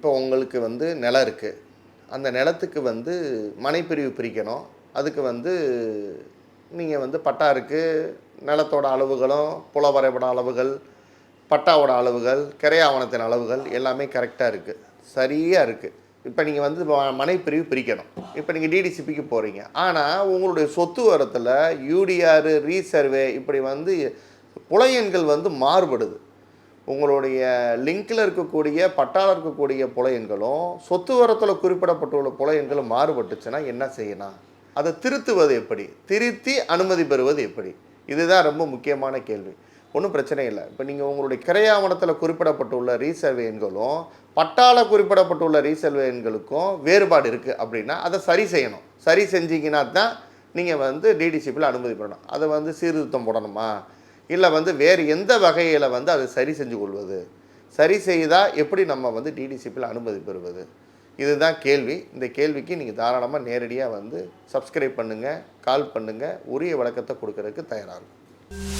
இப்போ உங்களுக்கு வந்து நிலம் இருக்குது அந்த நிலத்துக்கு வந்து மனைப்பிரிவு பிரிக்கணும். அதுக்கு வந்து நீங்கள் வந்து பட்டா இருக்குது நிலத்தோட அளவுகளும் புல வரைபட அளவுகள் பட்டாவோட அளவுகள் கரை ஆவணத்தின் அளவுகள் எல்லாமே கரெக்டாக இருக்குது சரியாக இருக்குது இப்போ நீங்கள் வந்து மனைப்பிரிவு பிரிக்கணும். இப்போ நீங்கள் டிடிசிபிக்கு போகிறீங்க ஆனால் உங்களுடைய சொத்து வரத்தில் யூடிஆர் ரீசர்வே இப்படி வந்து புலையன்கள் வந்து மாறுபடுது. உங்களுடைய லிங்கில் இருக்கக்கூடிய பட்டால இருக்கக்கூடிய புலையன்களும் சொத்து வரத்தில் குறிப்பிடப்பட்டுள்ள புலையங்களும் மாறுபட்டுச்சுன்னா என்ன செய்யணும் அதை திருத்துவது எப்படி? திருத்தி அனுமதி பெறுவது எப்படி? இதுதான் ரொம்ப முக்கியமான கேள்வி. ஒன்றும் பிரச்சனை இல்லை. இப்போ நீங்கள் உங்களுடைய கிரையாவணத்தில் குறிப்பிடப்பட்டுள்ள ரீசர்வே எண்களும் பட்டாள குறிப்பிடப்பட்டுள்ள ரீசர்வே எண்களுக்கும் வேறுபாடு இருக்குது அப்படின்னா அதை சரி செய்யணும். சரி செஞ்சீங்கன்னா தான் நீங்கள் வந்து டிடிசிபியில் அனுமதி பெறணும். அதை வந்து சீர்திருத்தம் போடணுமா? இல்லை வந்து வேறு எந்த வகையில் வந்து அதை சரி செஞ்சு கொள்வது? சரி செய்தால் எப்படி நம்ம வந்து டிடிசிபியில் அனுமதி பெறுவது? இதுதான் கேள்வி. இந்த கேள்விக்கு நீங்கள் தாராளமாக நேரடியாக வந்து சப்ஸ்கிரைப் பண்ணுங்கள் கால் பண்ணுங்கள் உரிய விளக்கத்தை கொடுக்கறதுக்கு தயாராகும்